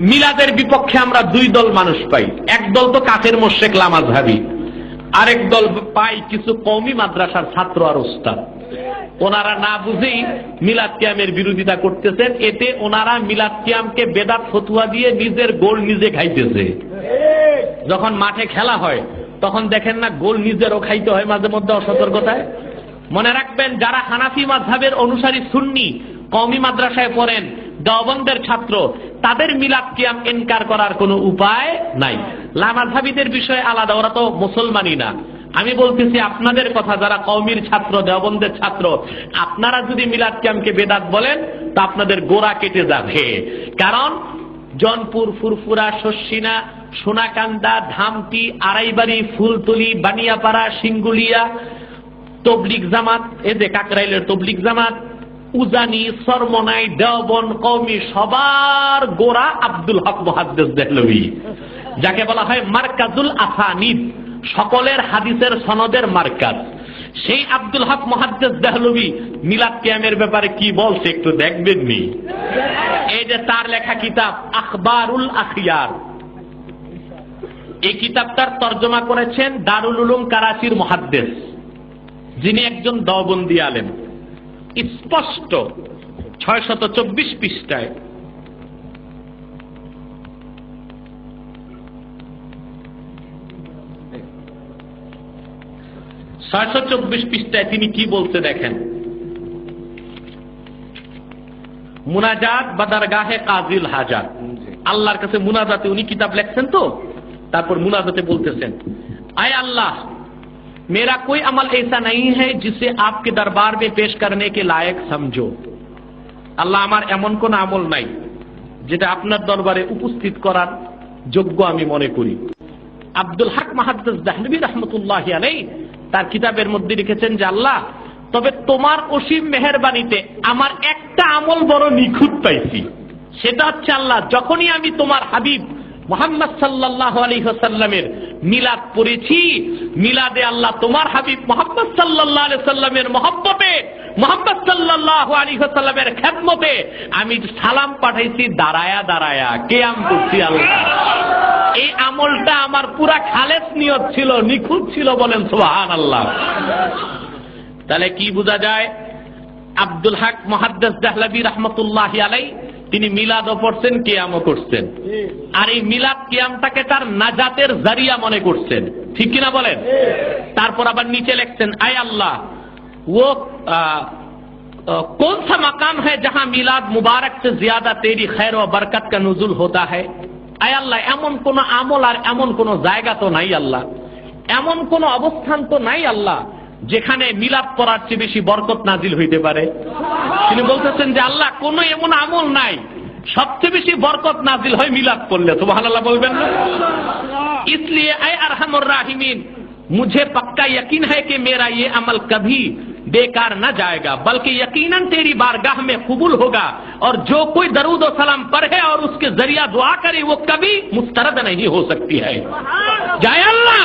মিলাদের বিপক্ষে আমরা দুই দল মানুষ পাই। এক দল তো কাফের, মোশেক লামাজ ভাবি আরেক দল পাই কিছু কওমি মাদ্রাসার ছাত্র আর ওস্তাদ। ওনারা না বুঝেই মিলাদ কিয়ামের বিরোধিতা করতেছেন। এতে ওনারা মিলাদ কিয়ামকে বেদাত ফতুয়া দিয়ে নিজের গোল নিজে খাইতেছে। যখন মাঠে খেলা হয়, তখন দেখেন না গোল নিজেরও খাইতে হয় মাঝে মধ্যে অসতর্কতায়। মনে রাখবেন, যারা হানাফি মাঝহাবের অনুসারী সুন্নি, কওমি মাদ্রাসায় পড়েন, দেওবন্দের ছাত্র তাদের মিলাদ কিয়াম এনকার করার কোনো উপায় নাই। লামাধাবিদের বিষয়ে আলাদা, ওরা তো মুসলমানই না। আমি বলতেছি, আপনাদের কথা, যারা কওমির ছাত্র, দেওবন্দের ছাত্র, আপনারা যদি মিলাদ কিয়ামকে বেদাত বলেন, তা আপনাদের গোড়া কেটে যাবে। কারণ, জনপুর, ফুরফুরা, শস্যিনা, সোনাকান্দা, ধামটি, আড়াইবাড়ি, ফুলতলি, বানিয়াপাড়া, সিঙ্গুলিয়া তবলিক জামাত, এই যে কাকরাইলের তবলিক জামাত উজানি, সরমনাই, দেওবন কৌমি সবার গোড়া আব্দুল হক মহাদ্দেস দেহলভি যাকে বলা হয় মার্কাজুল আসানিদ, সকলের হাদিসের সনদের মার্কাজ। সেই আব্দুল হক মহাদ্দেস দেহলভি মিলাদ কিয়ামের ব্যাপারে কি বলছে একটু দেখবেন নি? এই যে তার লেখা কিতাব আখবারুল আখিয়ার। এই কিতাবটার তর্জমা করেছেন দারুল উলুম কারাচির মহাদ্দেশ যিনি একজন দবন্দি আলেম। স্পষ্ট ছয় শত চব্বিশ পৃষ্ঠায়। ছয়শো চব্বিশ পৃষ্ঠায় তিনি কি বলতে দেখেন? মুনাজাত বাদারগাহে কাজিল হাজার। আল্লাহর কাছে মুনাজাতে উনি কিতাব লেখছেন তো? তারপর মুনাজাতে বলতেছেন আয় আল্লাহ मेरा कोई अमल ऐसा नहीं है जिसे आपके दरबार में पेश करने के लायक समझो আল্লাহ আমার এমন কোন আমল নাই যেটা আপনার দরবারে উপস্থিত করার যোগ্য আমি মনে করি আব্দুল হক মাহাদ্দাস দাহলবী রহমতুল্লাহ আলাই তার কিতাবের মধ্যে লিখেছেন যে আল্লাহ তবে তোমার অসীম মেহরবানিতে আমার একটা আমল বড় নিখুঁত পাইছি সেটা হচ্ছে আল্লাহ যখনই আমি তোমার হাবিব মোহাম্মদ সাল্লাহ আলী সাল্লামের মিলাদ পড়েছি। মিলাদে আল্লাহ তোমার হাবিব মোহাম্মদ সাল্লাহ সাল্লামের মহব্বতে, মোহাম্মদ সাল্লাহ আলী সাল্লামের খেদমতে আমি সালাম পাঠাইছি, দাঁড়ায়া দাঁড়ায়া, কেয়াম করছি আল্লাহ। এই আমলটা আমার পুরা খালেস নিয়ত ছিল, নিখুঁত ছিল বলেন সোহান আল্লাহ তাহলে কি বোঝা যায়? আব্দুল হক মহাদ্দাস জাহলাবি রহমতুল্লাহ আলাই তিনি মিলাদও পড়ছেন কেয়ামও করছেন আর এই মিলাদ কিয়ামটাকে তার নাজাতের জারিয়া মনে করছেন ঠিক কিনা বলেন তারপর আবার নিচে লিখছেন আয় আল্লাহ ও कौन सा मकाम है जहां मिलाद मुबारक से ज्यादा तेरी खैर व बरकत का नजुल होता है আয় আল্লাহ এমন কোন আমল আর এমন কোন জায়গা তো নাই আল্লাহ এমন কোন অবস্থান তো নাই আল্লাহ যেখানে মিলাদ করার চেয়ে বেশি বরকত নাজিল হইতে পারে তিনি বলতেছেন যে আল্লাহ কোন এমন আমল নাই সবচেয়ে বেশি বরকত নাজিল হয় মিলাদ করলে তো আল্লাহ বলবেন না इसलिए अय अरहम राहिमीन मुझे पक्का यकीन है कि मेरा ये अमल कभी बेकार न जाएगा बल्कि यकीनन तेरी बारगाह में कबूल होगा और जो कोई दरूद और सलाम पढ़े और उसके जरिया दुआ करे वो कभी मुस्तरद नहीं हो सकती है जय अल्लाह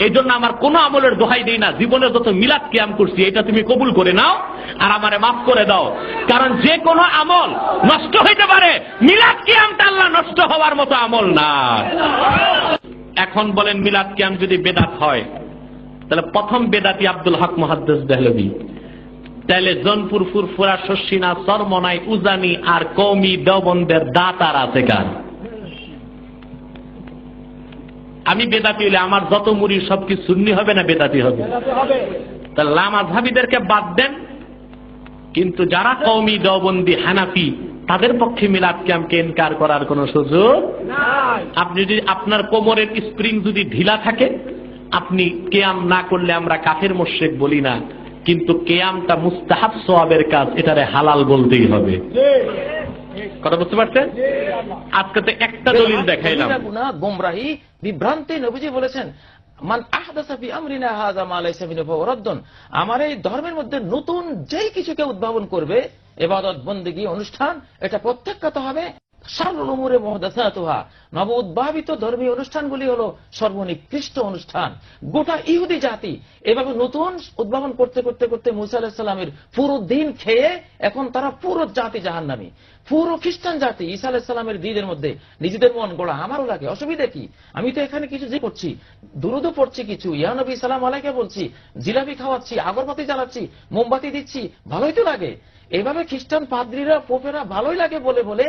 এই জন্য আমার কোন আমলের দোহাই দেই না। জীবনে যত মিলাদ কিয়াম করছি, এটা তুমি কবুল করে নাও আর আমারে মাফ করে দাও। কারণ যে কোনো আমল নষ্ট হইতে পারে। মিলাদ কিয়ামটা আল্লাহ নষ্ট হওয়ার মতো আমল না। এখন বলেন, মিলাদ কিয়াম যদি বেদাত হয়, তাহলে প্রথম বেদাতি আব্দুল হক মহাদ্দেস দেহলবি তাহলে জনপুর ফুরফুরা শস্যিনা সরমনাই উজানি আর কৌমি দেওবন্দের দাতার আছে কার? আমি বেদাতি হলে আমার যত মুড়ি সব কি সুন্নি হবে না বেদাতি হবে? তা লামাঝাবিদেরকে বাদ দেন। কিন্তু যারা কৌমি দেওবন্দি হানাফি তাদের পক্ষে মিলাদ ক্যাম্পকে এনকার করার কোন সুযোগ আপনি যদি আপনার কোমরের স্প্রিং যদি ঢিলা থাকে আপনি কেয়াম না করলে আমরা কাফের মোশেক বলি না। কিন্তু কেয়ামটা মুস্তাহাব সোয়াবের কাজ এটারে হালাল বলতেই হবে। কথা বুঝতে পারছেন? আজকে তো একটা দলিল দেখাইলাম। গোমরাহি বিভ্রান্তি নবীজি বলেছেন আমার এই ধর্মের মধ্যে নতুন যেই কিছুকে উদ্ভাবন করবে ইবাদত বন্দেগী, অনুষ্ঠান, এটা প্রত্যাখ্যাত হবে। সারুমুরে মহদাসাতুহা। নব উদ্ভাবিত ধর্মীয় অনুষ্ঠানগুলি হলো সর্বনিকৃষ্ট অনুষ্ঠান। গোটা ইহুদি জাতি এভাবে নতুন উদ্ভাবন করতে করতে করতে মুসা আলাহিসাল্লামের পুরো দিন খেয়ে এখন তারা পুরো জাতি জাহান্নামী। পুরো খ্রিস্টান জাতি ঈসা আলাহিসাল্লামের দিনের মধ্যে নিজেদের মন গড়া। আমারও লাগে, অসুবিধা কি? আমি তো এখানে কিছু যে করছি দুরুদ পড়ছি কিছু। ইয়ানবী সালাম আলাইকে বলছি, জিলাপি খাওয়াচ্ছি, আগরবাতি জ্বালাচ্ছি, মোমবাতি দিচ্ছি, ভালোই তো লাগে। এভাবে খ্রিস্টান পাদ্রীরা, পোপেরা ভালোই লাগে বলে বলে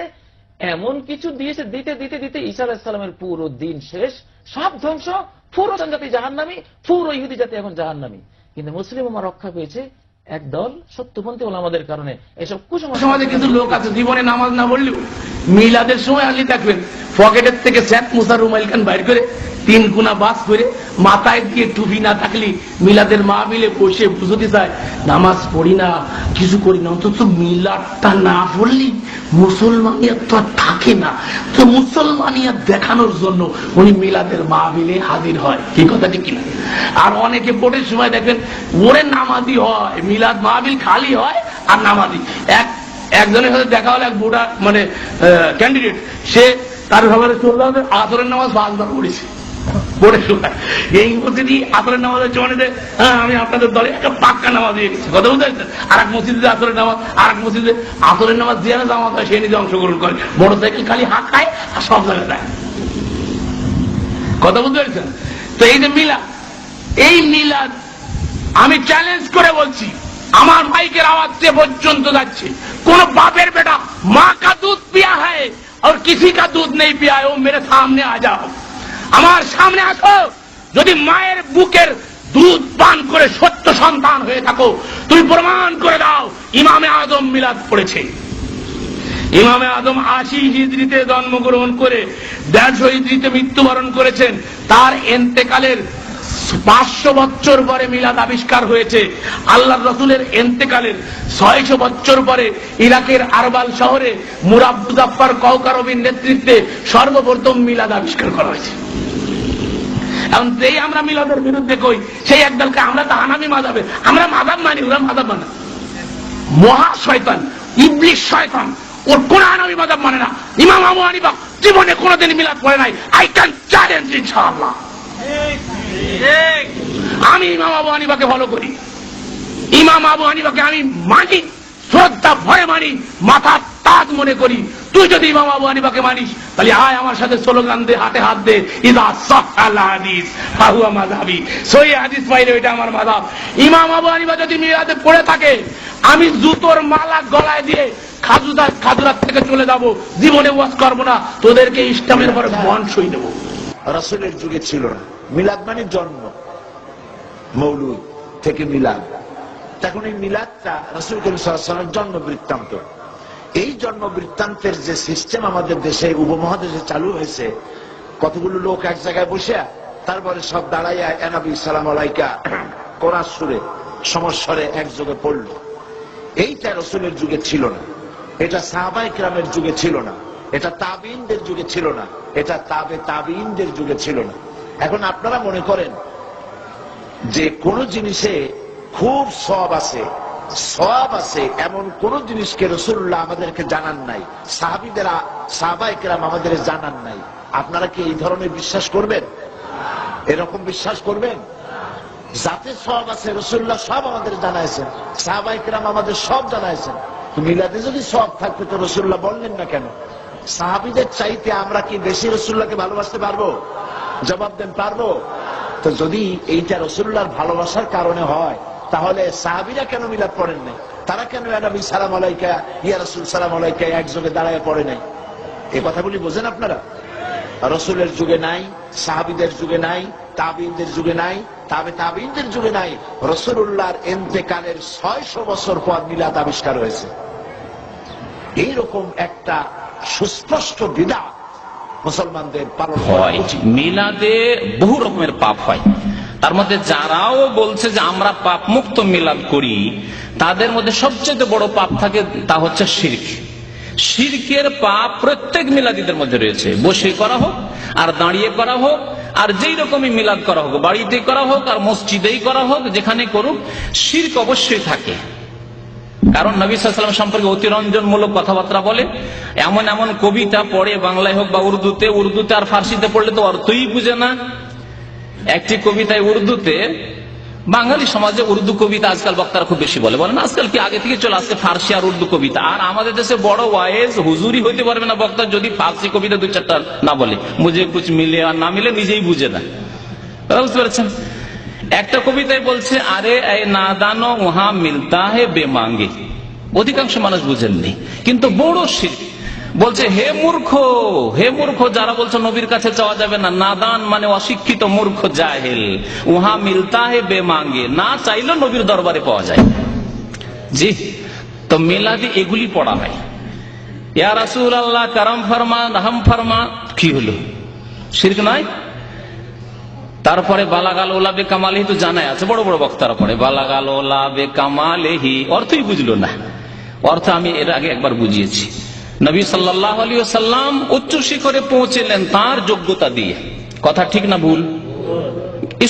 এমন কিছু দিয়েছে, দিতে দিতে দিতে ইসা আলাহিসাল্লামের পুরো দিন শেষ। সব ধ্বংস, পুরো জাতি জাহান্নামী, পুরো ইহুদি জাতি এখন জাহান্নামী। কিন্তু মুসলিম আমার রক্ষা পেয়েছে একদল সত্যপন্থী হল আমাদের কারণে। এসব কুসংস্কার কিন্তু লোক আছে, জীবনে নামাজ না বললেও মিলাদের সময় আলি দেখবেন পকেটের থেকে স্যাট মুসার রুমাইল খান বাইর করে তিন গুণা বাস করে মাথায় দিয়ে টুপি না থাকলে মিলাদের মা মিলে বসে বুঝতে চায়, নামাজ পড়ি না, কিছু করি না, অন্তত মিলাদটা না পড়লি মুসলমানিয়া তো আর থাকে না। তো মুসলমানিয়া দেখানোর জন্য উনি মিলাদের মা মিলে হাজির হয়। কি কথা, ঠিক কিনা? আর অনেকে ভোটের সময় দেখবেন ওরে নামাজি হয়, মিলাদ মাহবিল খালি হয় আর নামাজি। এক, একজনের সাথে দেখা হলো এক বুড়া মানে ক্যান্ডিডেট সে তার ব্যাপারে চলতে হবে আসরের নামাজ পাঁচবার পড়েছে। পড়ে শোনায় এই মধ্যে দিয়ে আসরের নামাজের জমানেতে হ্যাঁ আমি আপনাদের দলে একটা পাক্কা নামাজ দিয়ে গেছি কথা বুঝতে পারছেন আর এক মসজিদে আসরের নামাজ আর এক মসজিদে আসরের নামাজ দিয়ে জামাত হয় সে নিজে অংশগ্রহণ করে মোটর সাইকেল খালি হাঁক খায় আর সব জায়গায় যায় কথা বুঝতে পারছেন তো এই যে মিলাদ এই মিলাদ আমি চ্যালেঞ্জ করে বলছি আমার মাইকের আওয়াজ সে পর্যন্ত যাচ্ছে কোন বাপের বেটা মা কা দুধ পিয়া है और किसी का दूध नहीं पिया है वो मेरे सामने आ जाओ আমার সামনে আসো। যদি মায়ের বুকের দুধ পান করে সত্য সন্তান হয়ে থাকো, তুমি প্রমাণ করে দাও, ইমামে আদম মিলাদ পড়েছে। ইমামে আদম আশি হিজড়িতে জন্মগ্রহণ করে, দেড়শো হিজড়িতে মৃত্যুবরণ করেছেন, তার এন্তেকালের পাঁচশো বছর পরে মিলাদ আবিষ্কার হয়েছে। আল্লাহ রসুলের এন্তেকালের ছয়শো বছর পরে ইরাকের আরবাল শহরে মুরাবুজাফার কৌকারবির নেতৃত্বে সর্বপ্রথম মিলাদ আবিষ্কার করা হয়েছে। এখন যেই আমরা মিলাদের বিরুদ্ধে কই, সেই একদলকে আমরা তো হানামি মাদাবে। আমরা মাদাব মানি, ওরা মাদাব মানে। মহা শয়তান ইবলিশ শয়তান, ওর কোন আনামি মাদাব মানে না। ইমাম আবু হানিফা জীবনে কোনোদিন মিলাদ পড়ে নাই। আই ক্যান চ্যালেঞ্জ ইনশাআল্লাহ। আমি ইমাম আবু হানিফাকে ফলো করি। ইমাম আবু হানিফাকে আমি মানি, শ্রদ্ধা ভয়ে মানি, মাথা তাজ মনে করি। তুই যদি ইমাম আবু হানিফাকে মানিস, তাহলে আয় আমার সাথে স্লোগান দে, হাতে হাত দে, ইদা সাহাল হাদিস, ফাহুয়া মাযহাবি। সহি হাদিস পাইলে ওইটা আমার মাযহাব। ইমাম আবু হানিফা যদি মিরাতে পড়ে থাকে, আমি জুতোর মালা গলায় দিয়ে খাজুদার খাজুরাত থেকে চলে যাব, জীবনে ওয়াজ করব না, তোদেরকে ইসলামের পরে মন সই দেবো। রাসুলের যুগে ছিল না। মিলাদ মানে জন্ম, মৌলুদ থেকে মিলাদ। তখন এই মিলাদটা রাসুল করিম সাল্লামের জন্ম বৃত্তান্ত। এই জন্ম বৃত্তান্তের যে সিস্টেম আমাদের দেশে, উপমহাদেশে চালু হয়েছে, কতগুলো লোক এক জায়গায় বসে, তারপরে সব দাঁড়াইয়া এনাবি সালাম আলাইকা। কোরআন সুরে, সমস্বরে একযোগে পড়ল। এইটা রসুলের যুগে ছিল না। এটা সাহাবাই ক্রামের যুগে ছিল না। এটা তাবিনদের যুগে ছিল না। এটা তাবে তাবিনদের যুগে ছিল না। এখন আপনারা মনে করেন যে কোন জিনিসে খুব সব আছে সব আছে এমন কোন জিনিসকে রসুল্লাহ আমাদেরকে জানান নাই, সাহাবিদেরা সাহাবাই কেরাম আমাদের জানান নাই। আপনারা কি এই ধরনের বিশ্বাস করবেন? এরকম বিশ্বাস করবেন? যাতে সব আছে রসুল্লাহ সব আমাদের জানাইছেন সাহাবাই কেরাম আমাদের সব জানাইছেন। মিলাদে যদি সব থাকতো তো রসুল্লাহ বললেন না কেন? সাহাবিদের চাইতে আমরা কি বেশি রসুল্লাহকে ভালোবাসতে পারব? জবাব দেন, পারব? তো যদি এইটা রসুল্লাহর ভালোবাসার কারণে হয়, তাহলে সাহাবিরা কেন মিলাদ পড়েন নাই? তারা কেন নবী সালাম আলাইকা, ইয়া রসুল সালাম আলাইকা একযোগে দাঁড়ায় পড়ে নাই? এই কথাগুলি বোঝেন আপনারা? রসুলের যুগে নাই, সাহাবিদের যুগে নাই, তাবিনদের যুগে নাই, তাবে তাবিনদের যুগে নাই রসুল্লাহর এন্তেকালের ছয়শো বছর পর মিলাদ আবিষ্কার হয়েছে। এইরকম একটা সুস্পষ্ট বিদা মুসলমানদের পালন হয়। মিলাদে বহু রকমের পাপ হয়। তার মধ্যে যারাও বলছে যে আমরা পাপ মুক্ত মিলাদ করি তাদের মধ্যে সবচেয়ে বড় পাপ থাকে তা হচ্ছে শির্ক। শিরকের পাপ প্রত্যেক মিলাদিদের মধ্যে রয়েছে। বসে করা হোক আর দাঁড়িয়ে করা হোক আর যেই রকমই মিলাদ করা হোক বাড়িতে করা হোক আর মসজিদেই করা হোক যেখানে করুক শির্ক অবশ্যই থাকে। কারণ নবী সাল্লাম সম্পর্কে অতিরঞ্জনমূলক কথাবার্তা বলে, এমন এমন কবিতা পড়ে বাংলায় হোক বা উর্দুতে উর্দুতে আর ফার্সিতে পড়লে তো অর্থই বুঝে না। একটি কবিতায় উর্দুতে, বাঙালি সমাজে উর্দু কবিতা আজকাল বক্তারা খুব বেশি বলে। বলেন, আজকাল কি আগে থেকে চলে আসছে ফার্সি আর উর্দু কবিতা? আর আমাদের দেশে বড় ওয়াইজ হুজুরি হইতে পারবে না বক্তা যদি ফার্সি কবিতা দু চারটা না বলে। মুঝে কুছ মিলে আর না মিলে নিজেই বুঝে না। বুঝতে পেরেছেন? একটা কবিতায় বলছে, আরে নাদানো, উহা মিলতা হে বেমাঙ্গে। অধিকাংশ মানুষ বুঝেননি, কিন্তু বড় শির বলছে, হে মূর্খ হে মূর্খ, যারা বলছে নবীর কাছে চাওয়া যাবে না, নাদান মানে অশিক্ষিত মূর্খ জাহেল। উহা মিলতা হে বেমাঙ্গে, না চাইলেও নবীর দরবারে পাওয়া যায় জি, তো মেলাদি এগুলি পড়া হয়। ইয়া রাসুল আল্লাহ কারাম ফারমা, রাহাম ফারমা, কি হলো? শির্ক নয় তারপরে বালাগাল ওলাবে কামালেহি তো জানাই আছে, বড় বড় বক্তারা পড়ে, বালাগাল ওলাবে কামালেহি অর্থই বুঝলো না। অর্থ আমি এর আগে একবার বুঝিয়েছি। নবী সাল্লাহ সাল্লাম উচ্চ শিখরে পৌঁছেলেন তার যোগ্যতা দিয়ে। কথা ঠিক না ভুল?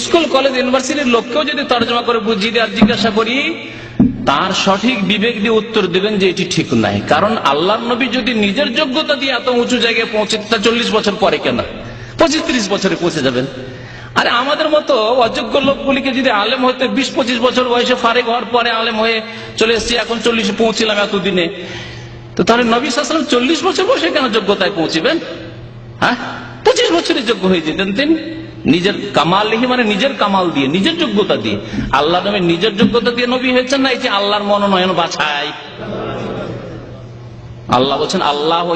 স্কুল, কলেজ, ইউনিভার্সিটির লোককেও যদি তর্জমা করে বুঝিয়ে দিয়ে আর জিজ্ঞাসা করি, তার সঠিক বিবেক দিয়ে উত্তর দেবেন যে এটি ঠিক নাই কারণ আল্লাহ নবী যদি নিজের যোগ্যতা দিয়ে এত উঁচু জায়গায় পৌঁছে, তা চল্লিশ বছর পরে কেন? পঁচিশ ত্রিশ বছরে পৌঁছে যাবেন। আরে আমাদের মতো অযোগ্য লোকগুলিকে যদি আলেম হইতে বিশ পঁচিশ বছর বয়সে ফারেক হওয়ার পরে আলেম হয়ে চলে এসেছি, এখন চল্লিশে পৌঁছিলাম এতদিনে। তো তাহলে নবী সাসলাম চল্লিশ বছর বয়সে কেন যোগ্যতায় পৌঁছিবেন? হ্যাঁ? পঁচিশ বছরের যোগ্য হয়ে যেতেন তিনি। নিজের কামাল লিখে মানে নিজের কামাল দিয়ে, নিজের যোগ্যতা দিয়ে। আল্লাহ নবী নিজের যোগ্যতা দিয়ে নবী হয়েছেন না, এই যে আল্লাহর মনোনয়ন বাছাই। আল্লাহ বলছেন, আল্লাহ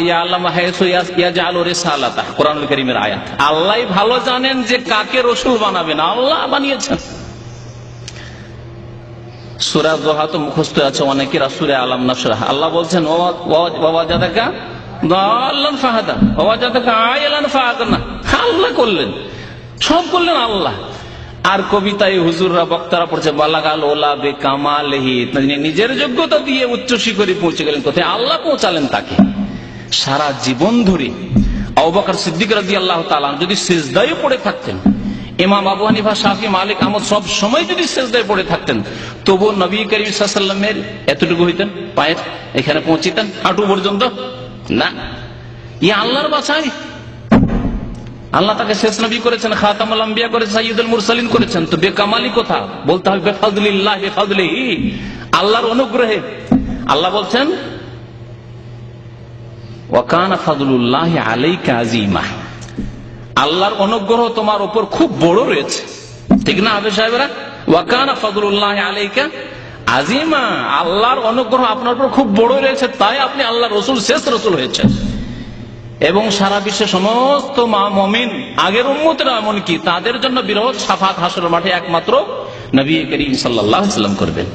কোরআন আয়াত। আল্লাহ ভালো জানেন যে কাকে রসুল বানাবেন। আল্লাহ বানিয়েছেন। আছে অনেকের আলাম আল্লাহ বলছেন আল্লাহ করলেন। সব করলেন আল্লাহ। আর কবিতায় হুজুররা, বক্তারা পড়ছে, বালাগাল ওলা বে কামালেহি নিজের যোগ্যতা দিয়ে উচ্চ শিখরে পৌঁছে গেলেন, কোথায় আল্লাহ পৌঁছালেন তাকে? সারা জীবন ধরে অবাকার সিদ্দিক রাজি আল্লাহ তালান যদি সেজদায় পড়ে থাকতেন, ইমাম আবু হানিফা শাহি মালিক, আহমদ সব সময় যদি সেজদায় পড়ে থাকতেন তবু নবী করিম সাল্লামের এতটুকু হইতেন, পায়ের এখানে পৌঁছিতেন, হাঁটু পর্যন্ত? না। ই আল্লাহর বাছাই আল্লাহ তাকে শেষ নবী করেছেন, খাতামুল আম্বিয়া করেছেন সাইয়দুল মুরসালিন করেছেন। তো বেকামালি কথা? বলতে হবে আল্লাহর অনুগ্রহে। আল্লাহ বলছেন আল্লাহর অনুগ্রহ তোমার উপর খুব বড় রয়েছে। ঠিক না আবে সাহেবরা? ওয়াকানা আলাইকা আজিমা আল্লাহর অনুগ্রহ আপনার উপর খুব বড় রয়েছে, তাই আপনি আল্লাহ রসুল, শেষ রসুল হয়েছেন। এবং সারা বিশ্বের সমস্ত মা মমিন, আগের উন্মতেরা এমনকি তাদের জন্য বিরোধ, সাফাত হাসর মাঠে একমাত্র নবী করিম সাল্লাম করবেন।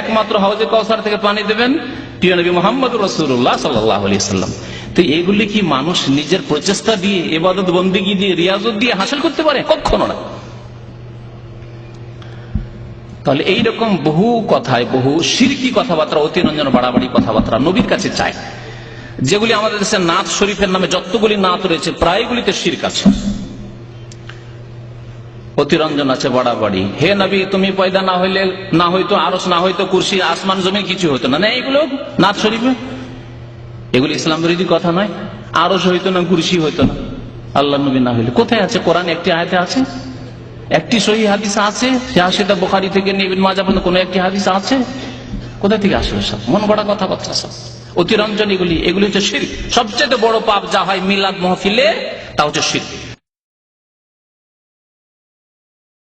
একমাত্র হাউজে কৌসার থেকে পানি দেবেন, প্রিয় নবী মোহাম্মদ রসুল্লাহ সাল্লাহ আলি সাল্লাম। তো এগুলি কি মানুষ নিজের প্রচেষ্টা দিয়ে এবাদত বন্দিগি দিয়ে, রিয়াজত দিয়ে হাসিল করতে পারে? কখনো না। তাহলে এইরকম বহু কথায়, বহু সিরকি কথাবার্তা, অতিরঞ্জন বাড়াবাড়ি কথাবার্তা নবীর কাছে চায়। যেগুলি আমাদের দেশে নাথ শরীফের নামে যতগুলি নাথ রয়েছে, প্রায়গুলিতে শির্ক আছে। অতিরঞ্জন আছে বাড়াবাড়ি। হে নবী, তুমি পয়দা না হইলে, না হইতো আরস, না হইতো কুর্সি, আসমান জমি কিছু হইতো না। না এগুলো নাথ শরীফে। এগুলি ইসলাম বিরোধী কথা নয়। আরস হইতো না, কুর্সি হইতো না। আল্লাহ নবী না হইলে। কোথায় আছে? কোরআন একটি আয়তে আছে? একটি সহি হাদিস আছে? যা সেটা বোখারি থেকে নিয়ে মাজা পর্যন্ত কোন একটি হাদিস আছে? কোথায় থেকে আসলে সব মন গড়া কথা সব। অতিরঞ্জন এগুলি এগুলি হচ্ছে শির সবচেয়ে বড় পাপ যা হয় মিলাদ মহফিলে, তা হচ্ছে শির